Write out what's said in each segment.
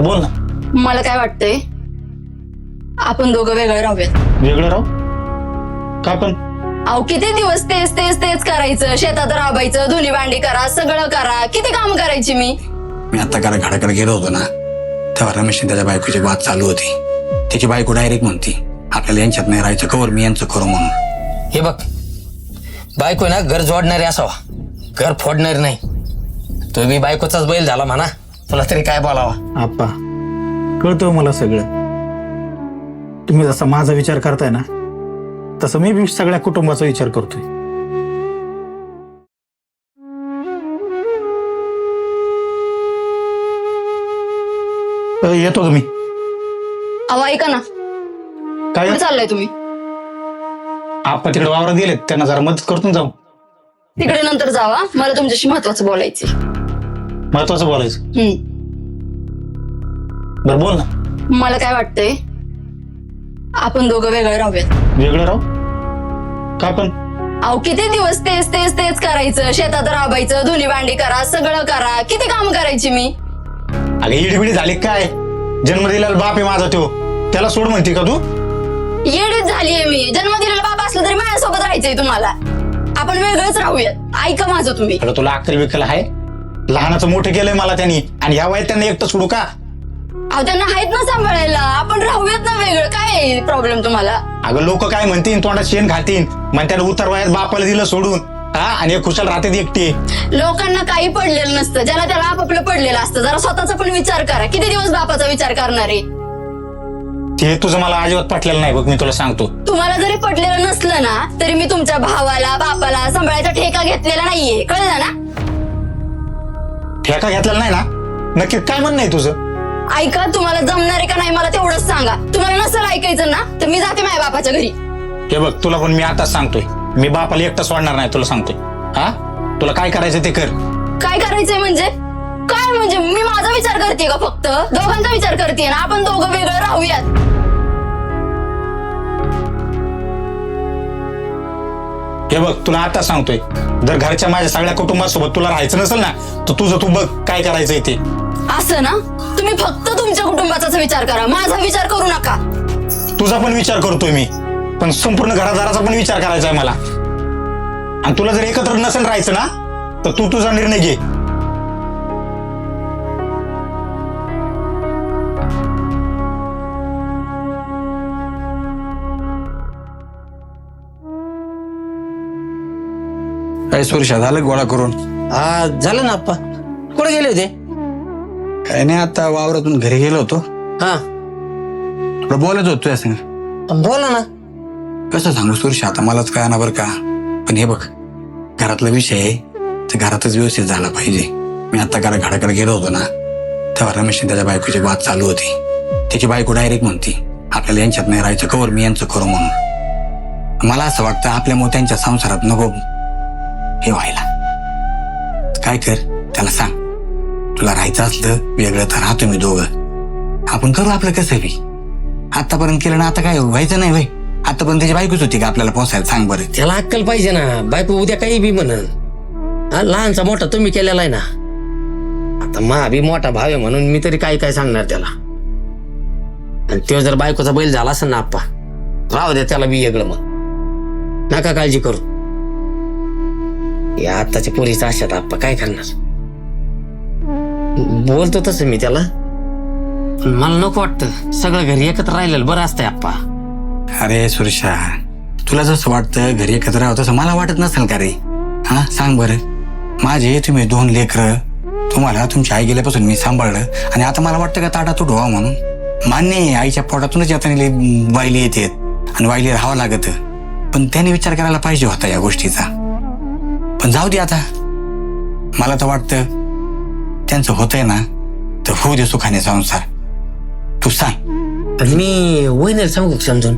बरं बोल ना. मला काय वाटतंय आपण दोघं वेगळे राहूयात. वेगळं राहू? का पण? अहो किती दिवस तेच तेच तेच करायचं शेतात राबायचं धुनी भांडी करा सगळं करा. किती काम करायची मी? मी आता घरा घराकडे गेलो होतो ना तेव्हा रमेश त्याच्या बायकोची बात चालू होती. त्याची बायको डायरेक्ट म्हणती आपल्याला यांच्यात नाही राहायचं कवर मी यांचं करू म्हणून. हे बघ बायको ना घर जोडणारी असावा. घर फोडणारी नाही. तो बी बायकोचाच बैल झाला म्हणा. तुला तरी काय बोलावा? आप्पा कळतं मला सगळं. तुम्ही जसा माझा विचार करताय ना तसं मी बी सगळ्या कुटुंबाचा विचार करतोय. अ, येतो तुम्ही अहो ऐका ना. काय? चाललाय तुम्ही? आप्पा तिकडे वावरात गेलेत त्यांना जरा मदत करतून जाऊ. तिकडे नंतर जावा मला तुमच्याशी महत्वाचं बोलायचे महत्वाचं बोलायचं. बरं बोल ना. मला काय वाटतंय आपण दोघं वेगळे राहूयात. वेगळं राहू? का पण? अहो किती दिवस तेच तेच तेच करायचं शेतात राबायचं धुनी भांडी करा सगळं करा. किती काम करायची मी? अगे इडबिडी झाली काय? जन्म दिलेला बाप आहे माझा तो. त्याला सोड म्हणते का तू? येडीच झालीये मी. जन्म दिलेला बाबा असलं तरी माझ्यासोबत राहायचंय तुम्हाला. आपण वेगळंच राहूयात. ऐका माझं तुम्ही. अगं तुला अक्कल विकल आहे? लहानाचं मोठं केलंय मला त्यांनी. आणि ह्या वयात त्यांना एकटं सोडू का? अहो त्यांना आहेत ना सांभाळायला. आपण राहूयात ना वेगळं. काय प्रॉब्लेम तुम्हाला? अगं लोक काय म्हणतील? तोंडात शेण खातील म्हणतात उतर वयात बापाला दिलं सोडून. हा? आणि एक खुशाल राहते एकटी. लोकांना काही पडलेलं नसतं. ज्याला त्याला आपापलं पडलेलं असतं. जरा स्वतःचा पण विचार करा. किती दिवस बापाचा विचार करणार? आहे ते तुझं मला अजिबात पटलेलं नाही. बघ मी तुला सांगतो. तुम्हाला जरी पडलेलं नसलं ना तरी मी तुमच्या भावाला बापाला सांभाळायचा ठेका घेतलेला नाहीये. कळलं ना? ठेका घेतलेला नाही ना? नक्की काय म्हणणं आहे तुझं? ऐका तुम्हाला जमणार आहे का नाही मला तेवढंच सांगा. तुम्हाला नसेल ऐकायचं ना तर मी जाते माझ्या बापाच्या घरी. हे बघ तुला पण मी आताच सांगतोय. मी बापाला एकटं सोडणार नाही तुला सांगतोय. हा? तुला काय करायचं ते कर. काय करायचंय म्हणजे? काय म्हणजे? मी माझा विचार करते का फक्त? दोघांचा विचार करते ना आपण दोघं वेगळं राहूयात. हे बघ तुला आता सांगतोय. जर घरच्या माझ्या सगळ्या कुटुंबासोबत तुला राहायचं नसेल ना तर तुझं तू बघ काय करायचंय ते. असं ना? तुम्ही फक्त तुमच्या कुटुंबाचाच विचार करा. माझा विचार करू नका. तुझा पण विचार करतोय मी. पण संपूर्ण घरादाराचा पण विचार करायचा आहे मला. आणि तुला जर एकत्र नसेल राहायचं ना तर तू तुझा निर्णय घे. काय सुरशा झालं गोळा करून. हा झालं ना आप्पा. कुठे गेले होते? काय नाही आता वावरातून घरी गेलो होतो. हा. तुला बोलत होतो तुझ्या संग. बोला ना. कसं सांगू सुरशा आता मलाच काय ना बरं का? पण हे बघ घरातला विषय आहे तर घरातच व्यवस्थित झाला पाहिजे. मी आता घरा घराकडे गेलो होतो ना तेव्हा रमेश त्याच्या बायकोची बात चालू होती. त्याची बायको डायरेक्ट म्हणती आपल्याला यांच्यात नाही राहायचं कवर मी यांचं करू म्हणून. मला असं वाटतं आपल्यामुळे त्यांच्या संसारात नको हे व्हायला. काय कर? त्याला सांग. तुला राहायचं असलं वेगळं तर राहतो मी दोघं. आपण करू आपलं कसं बी? आतापर्यंत केलं ना आता काय व्हायचं नाही वय आतापर्यंत त्याची बायकोच होती का आपल्याला पोसायला? सांग बरं. त्याला अक्कल पाहिजे ना. बायको उद्या काही बी म्हणन हा लहानचा मोठा तुम्ही केलेला आहे ना. आता मा बी मोठा भाव आहे म्हणून मी तरी काय काय सांगणार त्याला? आणि तो जर बायकोचा बैल झाला असेल ना आप्पा राहू दे त्याला बी वेगळं मग. नका काळजी करू. या आत्ताच्या पोरीचा आशात आप्पा काय करणार? बोलतो तसं मी त्याला. पण मला नको वाटतं. सगळं घरी एकत्र राहिलेलं बरं असतंय आप्पा. अरे सुरेशा तुला जसं वाटतं घरी एकत्र राहत तसं मला वाटत नसेल का रे? हा सांग बरं. माझे तुम्ही दोन लेकर तुम्हाला तुमची आई गेल्यापासून मी सांभाळलं आणि आता मला वाटतं का ताटा तू ढोवा म्हणून? मान्य आहे आईच्या पोटातूनच आता वायली येते आणि वायली राहावं लागत. पण त्याने विचार करायला पाहिजे होता या गोष्टीचा. पण जाऊ दे आता. मला तर वाटतं त्यांचं होतंय ना तर होऊ दे सुखाने संसार. तू सांग. पण मी वहिनीला सांगू का समजून?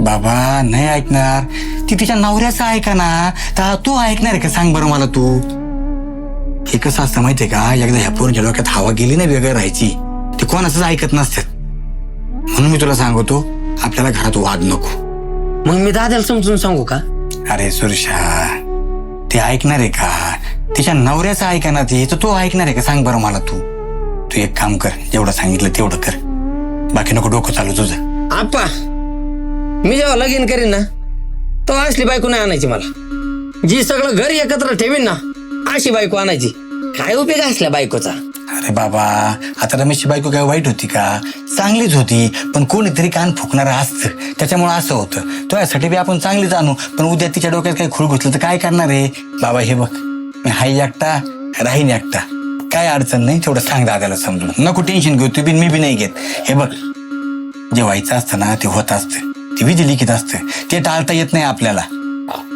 बाबा नाही ऐकणार. ती तिच्या नवऱ्याचं ऐका ना? तर तू ऐकणार आहे का? सांग बरं मला तू. हे कसं असतं माहितीये का? एकदा ह्या पोरींच्या डोक्यात हवा गेली ना वेगळं राहायची. ते कोणाचंच ऐकत नसतात. म्हणून मी तुला सांगतो आपल्याला घरात वाद नको. मग मी दादाला समजून सांगू का? अरे सुरशा ते ऐकणार आहे का? तिच्या नवऱ्याचं ऐकणार ते. तर तो ऐकणार आहे का? सांग बरं मला तू. तू एक काम कर. जेवढं सांगितलं तेवढं कर. बाकी नको डोकं चालू तुझं. आप्पा मी जेव्हा लगीन करीन ना तो असली बायको नाही आणायची मला. जी सगळं घर एकत्र ठेवीन ना अशी बायको आणायची. काय उपयोग असल्या बायकोचा? अरे बाबा आता रमेशची बायको काय वाईट होती का? चांगलीच होती पण कोणीतरी कान फुकणारं असतं. त्याच्यामुळे असं होतं. तो यासाठी बी आपण चांगलीच आणू पण उद्या तिच्या डोक्यात काही खुळ घुसलं तर काय करणार आहे? बाबा हे बघ. मी हाय एकटा राहीन एकटा. काय अडचण नाही तेवढं सांग दादाला समजून. नको टेन्शन घेऊ तू बी मी बी नाही घेत. हे बघ. जे व्हायचं असतं ना ते होत असतं. ते विधी लिखित असतं. ते टाळता येत नाही आपल्याला.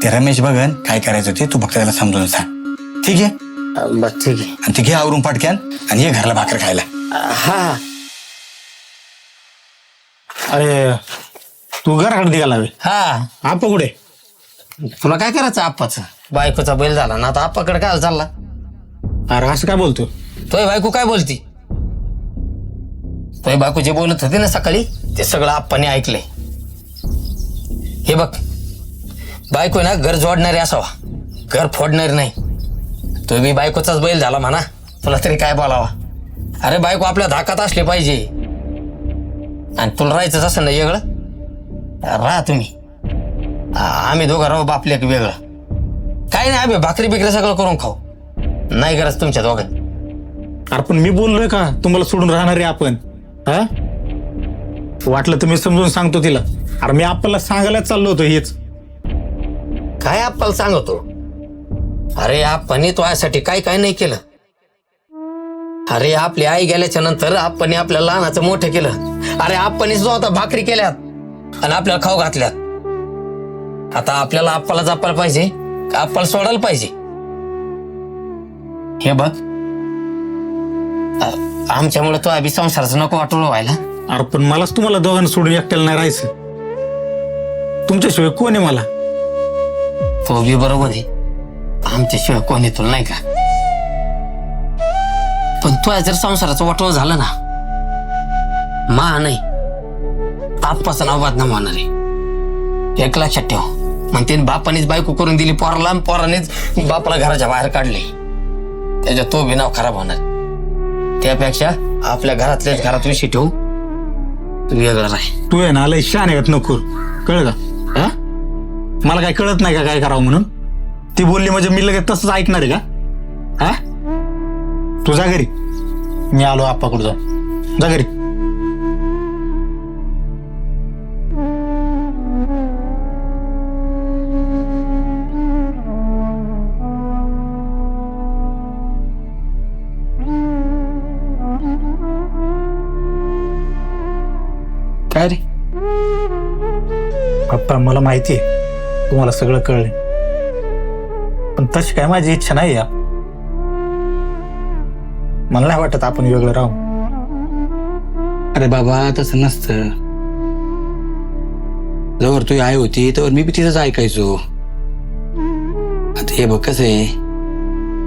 ते रमेश बघन काय करायचं ते तू फक्त त्याला समजून सांग. ठीक आहे? बस ठीक आहे. आणि ते घे आवरून पाटक्यान आणि ये घरला भाकर खायला. हा अरे तू घराकडे निघाला बे. हा. आपा कुठे? तुला काय करायचं आप्पाचं? बायकोचा बैल झाला ना आता आप्पाकडे काय चालला? अरे असं काय बोलतो? तोय बायको काय बोलती? तोय बायको जे बोलत होते ना सकाळी ते सगळं आप्पाने ऐकलंय. हे बघ बायको आहे ना घर जोडणारी असावा. घर फोडणारी नाही. तो मी बायकोचाच बैल झाला म्हणा. तुला तरी काय बोलावा? अरे बायको आपल्या धाकात असली पाहिजे. आणि तुला राहायचंच असं ना वेगळं? राहा तुम्ही. आ- आम्ही दोघं राहू बापले वेगळं. काही नाही आम्ही भाकरी बिकरी सगळं करून खाऊ. नाही गरज तुमच्या दोघांनी अरे पण मी बोललोय का? तुम्हाला सोडून राहणार आहे आपण. हा? वाटलं तर मी समजून सांगतो तिला. अरे मी आपल्याला सांगायलाच चाललो होतो हेच. काय आपल्याला सांगतो? अरे आपण तो यासाठी काय काय नाही केलं. अरे आपली आई गेल्याच्यानंतर आपण आपल्या लहानाचं मोठं केलं. अरे आपण जो आता भाकरी केल्यात आणि आपल्याला खाऊ घातल्यात. आता आपल्याला आपल्याला जपायला पाहिजे आपल्याला सोडायला पाहिजे? हे बघ. आमच्यामुळे तो अभि संसाराचं नको वाटून व्हायला. अरे पण मलाच तुम्हाला दोघांना सोडून एकट्याला नाही राहायचं. तुमच्याशिवाय कोण आहे मला? तो बी बरोबर आहे. आमच्याशिवाय कोणी तुला नाही का? पण तो जर संसाराचं वाटोळ झालं ना मा नाही आप्पाचं नाव बदनाम होणार आहे. एक लक्षात ठेव. म्हणते बापानेच बायको करून दिली पोराला पोरानेच बापाला घराच्या बाहेर काढले. त्याच्या तो बी नाव खराब होणार. त्यापेक्षा आपल्या घरातल्याच घरात विषय ठेवू. तू वेगळं राह. तू आहे ना लय शान आहे नकोर कळलं का? हा? मला काय कळत नाही का काय करावं म्हणून? ती बोलली म्हणजे मी लगेच तसंच ऐकणार आहे का? हा? तू जा घरी. मी आलो आप्पाकडे जाऊन जा घरी. काय रे? पप्पा मला माहिती आहे. तुम्हाला सगळं कळलं तशी काय माझी इच्छा नाही या मला नाही वाटत आपण वेगळं राहू. अरे बाबा तसं नसतं. जवळ तुझी आई होती तर मी बी तिथंच ऐकायचो. आता हे बघ कसं आहे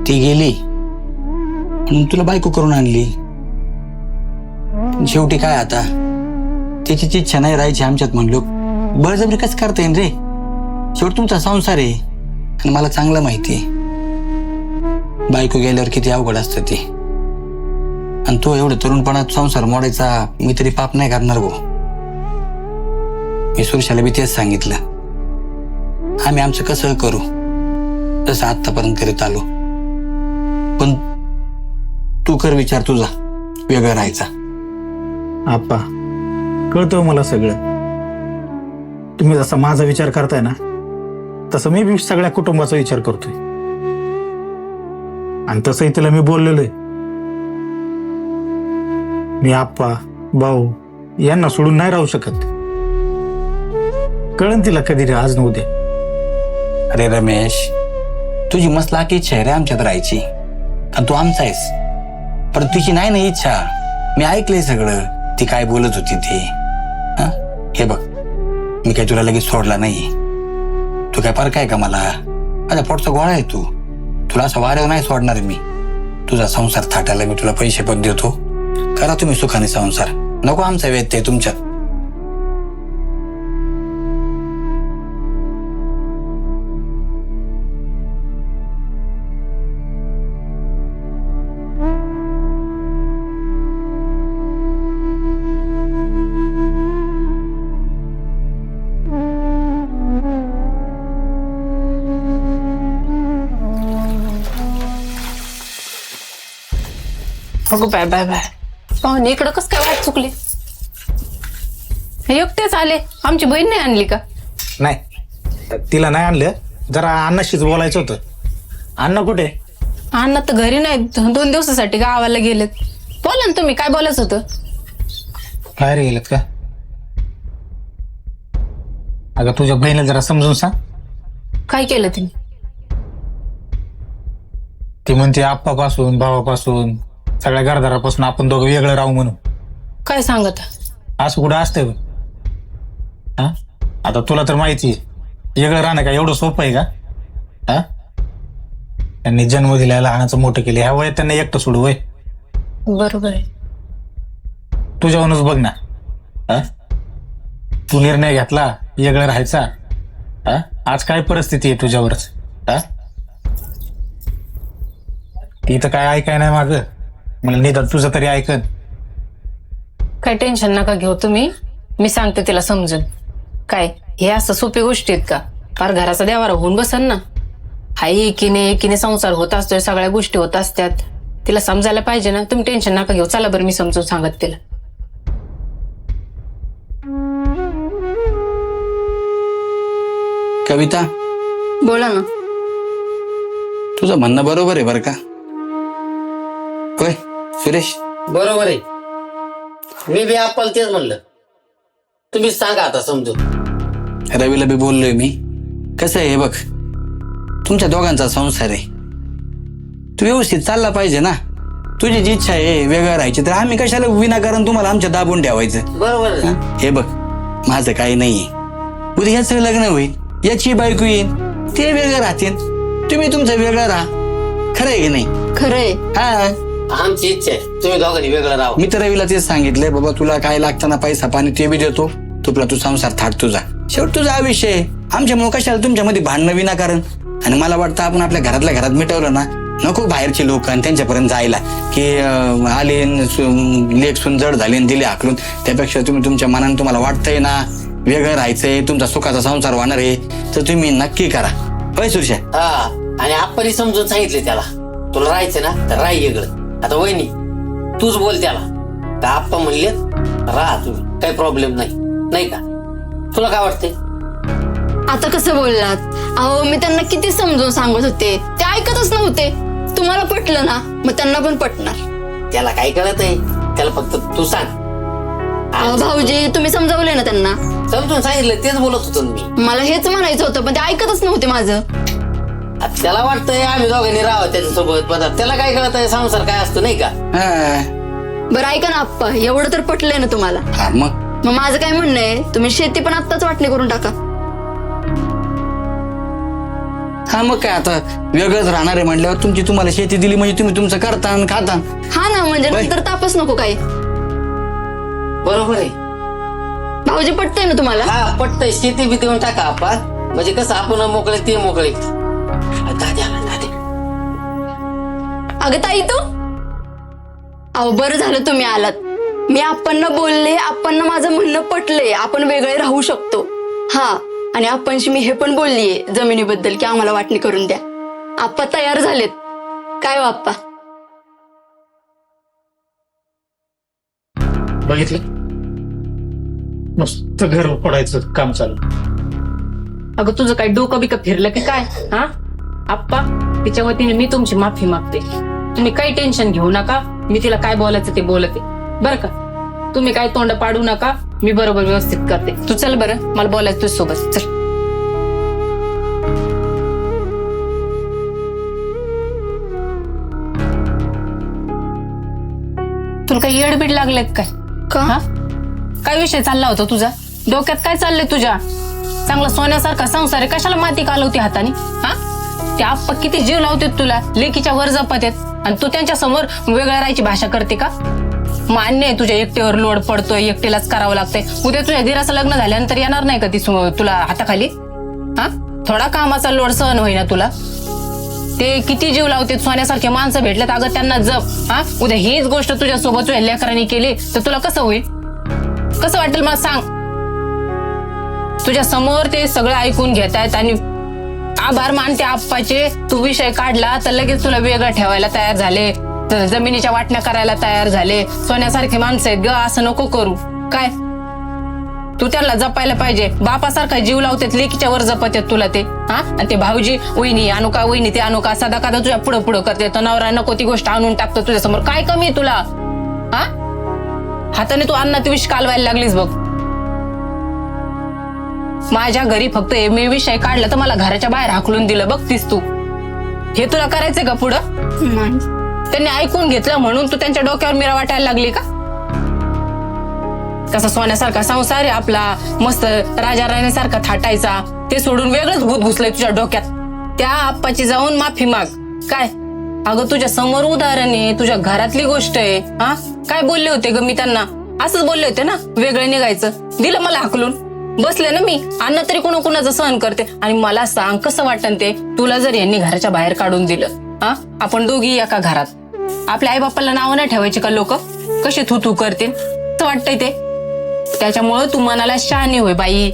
ती गेली म्हणून तुला बायको करून आणली. पण शेवटी काय आता? तिची इच्छा नाही राहायची आमच्यात म्हणलो. बळजबरी कसं करता येईल रे? शेवट तुमचा संसार आहे. आणि मला चांगलं माहिती आहे. बायको गेल्यावर किती अवघड असतं ते. आणि तो एवढं तरुणपणात संसार मोडायचा मी तरी पाप नाही करणार गो मी सुरशाला बी तेच सांगितलं. आम्ही आमचं कसं करू? तसं आत्तापर्यंत करत आलो. पण तू कर विचार तुझा. वेगळा राहायचा. आप्पा कळतो मला सगळं. तुम्ही जसा माझा विचार करताय ना तसं मी बी सगळ्या कुटुंबाचा विचार करतोय. आणि तसंही तिला मी बोललेलो आहे. मी आप्पा भाऊ यांना सोडून नाही राहू शकत. कळन तिला कधी आज न अरे रमेश तुझी मस्त लाकी इच्छा आहे रे आमच्यात राहायची. आणि तू आमचा आहेस. पण तुझी नाही ना इच्छा. मी ऐकलंय सगळं. ती काय बोलत होती ते? हे बघ. मी काय तुला लगेच सोडला नाही. तू काय फरक आहे का मला? माझ्या पोटचा गोळा आहे तू. तुला असं वाऱ्यावर नाही सोडणार मी. तुझा संसार थाटायला मी तुला पैसे पण देतो. करा तुम्ही सुखाने संसार. नको आमचा व्यत्यय तुमच्यात अगो बाय बाय बाय. पाहुणे इकडं कस काय वाट चुकली? हे एकटेच आले. आमची बहीण नाही आणली का? नाही. तिला नाही आणलं. जरा अण्णाशीच बोलायचं होतं. अण्णा कुठे? अण्णा तर घरी नाही. दोन दिवसासाठी गावाला गेलेत. बोला ना तुम्ही काय बोलायचं होतं? बाहेर गेलेत का? अगं तुझ्या बहिणीला जरा समजून सांग. काय केलं तिने? ती म्हणते आप्पापासून भावापासून सगळ्या घरदारापासून आपण दोघं वेगळं राहू म्हणून. काय सांगत? असं कुठं असतंय बघ. हा? आता तुला तर माहिती आहे. वेगळं राहणं का एवढं सोपं आहे का? हा? त्यांनी जन्म दिलाय लहानाचं मोठं केलं ह्या वयात त्यांना एकटं सोडू वय. बरोबर आहे. तुझ्याहूनच बघ ना. हा? तू निर्णय घेतला वेगळं राहायचा. हा? आज काय परिस्थिती आहे तुझ्यावरच? हा? ती तर काय ऐकाय नाही माग. मला निदान तुझं तरी ऐकन. काय टेन्शन नका घेऊ तुम्ही. मी सांगते तिला समजून. काय हे असं सोपी गोष्टी आहेत का? फार घराचा देवारा होऊन बसन ना. हाय एकीने एकीने संसार होत असतोय सगळ्या गोष्टी होत असतात. तिला समजायला पाहिजे ना. तुम्ही टेन्शन नका घेऊ. चला बरं मी समजून सांगत तिला. कविता? बोला ना. तुझं म्हणणं बरोबर आहे बरं का? सुरेश. बरोबर आहे. मी बी आपण तेच म्हणलं. तुम्ही सांगा आता समजून. रवीला बी बोललोय मी. कसं आहे हे बघ. तुमच्या दोघांचा संसार आहे. तू व्यवस्थित चालला पाहिजे ना. तुझी जी इच्छा आहे वेगळं राहायची तर आम्ही कशाला विनाकारण तुम्हाला आमच्या दाबून ठेवायचं? बरोबर आहे. ना? हं? बघ माझं काही नाहीये. उद्या ह्याचं लग्न होईल याची बायको येईल ते वेगळं राहतील. तुम्ही तुमचं वेगळं राहा. खरं आहे की नाही? खरंय हा. आमची इच्छा आहे तुम्ही दोघांनी वेगळं राहा. मी तर रवीला तेच सांगितलंय बाबा तुला काय लागतं ना पैसा पाणी ते बी देतो. तुला तू संसार थाट तुझा. शेवट तुझा आयुष्य आहे आमच्यामुळे कशाला तुमच्यामध्ये भांडणं विनाकारण? आणि मला वाटतं आपण आपल्या घरातल्या घरात मिटवलं ना नको बाहेरचे लोक आणि त्यांच्यापर्यंत जायला. की अं, आले न सु- लेख सुन जड झाले आणि दिले हाकलून त्यापेक्षा तुम्ही तुमच्या मनाने तुम्हाला वाटतंय ना वेगळं राहायचंय तुमचा सुखाचा संसार होणार आहे तर तुम्ही नक्की करा. होय सुरशा? हा आणि आपण समजून सांगितले त्याला. तुला राहायचं ना तर राह वेगळं. आता वहिनी तूच बोल त्याला. का आप्पा म्हणले राहा तुम्ही काही प्रॉब्लेम नाही. नाही का? तुला काय वाटतंय? आता कसं बोललात? अहो मी त्यांना किती समजून सांगत होते. ते ऐकतच नव्हते. तुम्हाला पटलं ना? मग त्यांना पण पटणार. त्याला काय कळत आहे त्याला फक्त तू सांग. अहो भाऊजी तुम्ही समजावले ना त्यांना? समजून सांगितलं तेच बोलत होतो मी. मला हेच म्हणायचं होतं पण ते ऐकतच नव्हते माझं. त्याला वाटतंय आम्ही दोघांनी राहावं त्याच्यासोबत पण आता त्याला काय कळत आहे संसार काय असतो नाही का? हा. बरं ऐका ना आप्पा एवढं तर पटलंय ना तुम्हाला. हा, मग? मग माझं काय म्हणणं आहे तुम्ही शेती पण आत्ताच वाटणी करून टाका. हा मग काय आता वेगळंच राहणार आहे म्हणल्यावर तुमची तुम्हाला शेती दिली म्हणजे तुम्ही तुमचं करता आणि खाता. हा ना म्हणजे. नंतर तापच नको काही. बरोबर आहे. भाऊजी पटतंय ना तुम्हाला? हा पटतंय. शेती बी देऊन टाका आपण म्हणजे कसं आपण मोकळे ते मोकळे. अगं ताई तू? अहो बरं झालं तुम्ही आलात. मी आपणना बोलले आपणना माझं म्हणणं पटलंय. आपण वेगळे राहू शकतो. हा आणि आपणशी मी हे पण बोललीये जमिनीबद्दल की आम्हाला वाटणी करून द्या. आप्पा तयार झालेत. काय हो आप्पा? बघितलं? नुसतं घर पडायचं काम चालू. अगं तुझं काय डोकं बिकं फिरलं की काय? हा? आप्पा तिच्या वतीने मी तुमची माफी मागते. तुम्ही काही टेन्शन घेऊ नका. मी तिला काय बोलायचं ते बोलते. बरं का? तुम्ही काय तोंड पाडू नका. मी बरोबर व्यवस्थित करते. तू चल बरं. मला बोलायचं तुझ्या सोबत चल. तुला काही येडबीड लागलेत काय? का? काय विषय चालला होता तुझा? डोक्यात काय चाललंय तुझ्या? चांगला सोन्यासारखा संसार आहे. कशाला माती कालवती हाताने? हा? ते आप्पा किती जीव लावतात तुला? लेकीच्या वर जपत आहेत आणि तू त्यांच्यासमोर वेगळ्या राहायची भाषा करते का? मान्य आहे तुझ्या एकटेवर लोड पडतोय एकटेलाच करावं लागतंय. उद्या तुझ्या धीराचं लग्न झाल्यानंतर येणार नाही का ती तुला हाताखाली? हा? थोडा कामाचा लोड सहन होईना तुला. ते किती जीव लावते सोन्यासारखे माणसं भेटल्यात अगं त्यांना जप. हा? उद्या हीच गोष्ट तुझ्या सोबत तुझ्या लेकरांनी केली तर तुला कसं होईल? कसं वाटेल मला सांग? तुझ्या समोर ते सगळं ऐकून घेतायत आणि आभार मानते आप्पाचे. तू विषय काढला तर लगेच तुला वेगळं ठेवायला तयार झाले. जमिनीच्या वाटण्या करायला तयार झाले. सोन्यासारखे माणसं आहेत ग असं नको करू. काय? तू त्याला जपायला पाहिजे. बापासारखा जीव लावतात लेकीच्या वर जपत तुला ते. हा? आणि ते भाऊजी वहिनी अनुका वहिनी ते अनुका सदा कादा तुझ्या पुढं पुढं करते. तर नवरा नको ती गोष्ट आणून टाकतो तुझ्या समोर काय कमी आहे तुला? हा? हाताने तू अन्नात विष कालवायला लागलीस बघ. माझ्या घरी फक्त एम ए विषय काढला तर मला घराच्या बाहेर हाकलून दिलं. बघतीस तू. हे तुला करायचंय का पुढं? नाही. त्यांनी ऐकून घेतलं म्हणून तू त्यांच्या डोक्यावर मिरा वाटायला लागली का? कसा सोन्यासारखा संसार आहे आपला. मस्त राजा राणीसारखा थाटायचा. ते सोडून वेगळंच भूत घुसलंय तुझ्या डोक्यात. त्या आप्पाची जाऊन माफी माग. काय? अगं तुझ्या समोर उदाहरण आहे. तुझ्या घरातली गोष्ट आहे. हा? काय बोलले होते ग मी त्यांना? असंच बोलले होते ना? वेगळं निघायचं. दिलं मला हाकलून. बसले ना मी. अन्न तरी कोणा कुणाचं सहन करते. आणि मला सांग कसं वाटन ते? तुला जर यांनी घराच्या बाहेर काढून दिलं हा? आपण दोघी एका घरात. आपल्या आई बापाला नावं नाही ठेवायची का लोक? कसे थू थू करते वाटतंय ते? त्याच्यामुळं तू मनाला शहाणी होय बाई.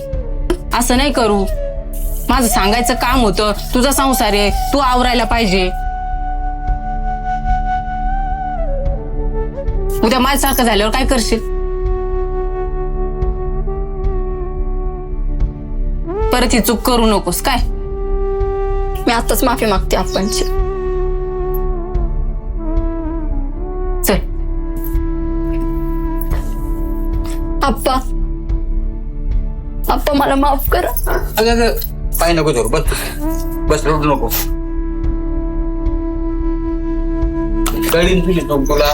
असं नाही करू. माझं सांगायचं काम होतं. तुझा संसार आहे. तू आवरायला पाहिजे. उद्या माझ्यासारखं झाल्यावर काय करशील? परत ही चूक करू नकोस. काय? मी आताच माफी मागते आपणची चल. आप्पा. आप्पा मला माफ करा. अगं अगं पाय नको धरू बस. बस रडू नको. कळीन तुझी तुला.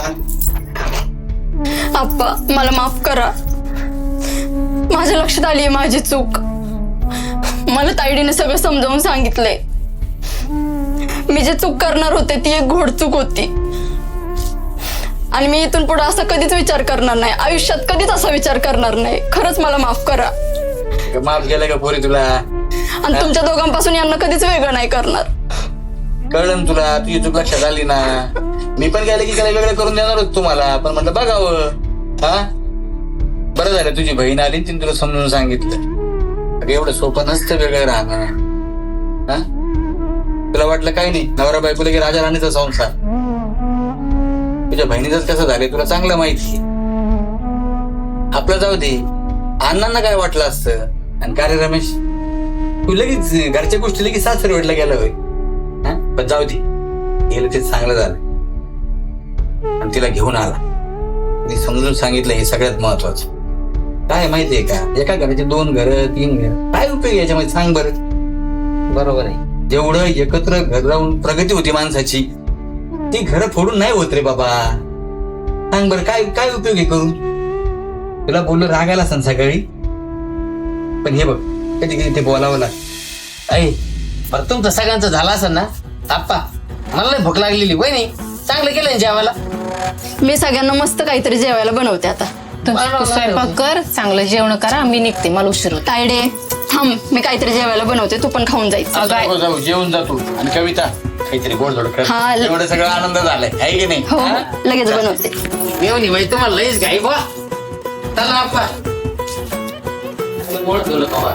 आप्पा मला माफ करा. माझ्या लक्षात आली आहे माझी चूक. मला तायडीने सगळं समजावून सांगितलंय. मी जे चूक करणार होते ती एक घोडचूक होती. आणि मी इथून पुढे असा कधीच विचार करणार नाही. आयुष्यात कधीच असा विचार करणार नाही. खरंच मला माफ करा. माफ गेलं का पोरी तुला? आणि तुमच्या दोघांपासून यांना कधीच वेगळं नाही करणार. कळलं ना तुला? तुझी चूक लक्षात आली ना? मी पण गेलं की काय वेगळं करून देणार होतो तुम्हाला. पण म्हटलं बघावं. हा? बरं झालं तुझी बहीण आली तिने तुला समजून सांगितलं. अगं एवढं सोपं नसतं वेगळं राहणं. हा? तुला वाटलं काही नाही? नवरा बायकोला की राजा राणीचा संसार. तुझ्या बहिणीच कसं झालंय तुला चांगलं माहिती आपलं जाऊ दे. अण्णांना काय वाटलं असतं? आणि का रे रमेश? तू लगेच घरच्या गोष्टी लगेच सासरवाडीला गेलं होय. हा? पण जाऊ दे. गेलं ते चांगलं झालं. आणि तिला घेऊन आला. मी समजून सांगितलं हे सगळ्यात महत्वाचं. काय माहितीये का? एका घराचे दोन घर तीन घर. काय उपयोग याच्यामध्ये? सांग बरं. बरोबर आहे. जेवढं एकत्र घर राहून प्रगती होती माणसाची ती घरं फोडून नाही होत रे बाबा. सांग बरं काय काय उपयोग आहे करू तुला बोललो रागायला सांग सकाळी. पण हे बघ कधी कधी ते बोलावं लाग ऐ बरं तुमचं सगळ्यांचं झाला असेल ना? आप्पा मला नाही भूक लागलेली वहिनी. चांगलं केलं जेवायला? मी सगळ्यांना मस्त काहीतरी जेवायला बनवते आता. तू तू स्वयंपाक कर चांगलं जेवण करा मी निघते मला उशीर होतो. तायडे थांब मी काहीतरी जेवायला बनवते तू पण खाऊन जायचं अगं, नको जाऊ जेवून जातो आणि कविता काहीतरी गोड कर. हा, ल- एवढं सगळं आनंद झालाय आहे की नाही? हो हा? लगेच बनवते. मेवणी बाई तुम्हाला लईच घाई बा. चला गोड ठेवलं बाबा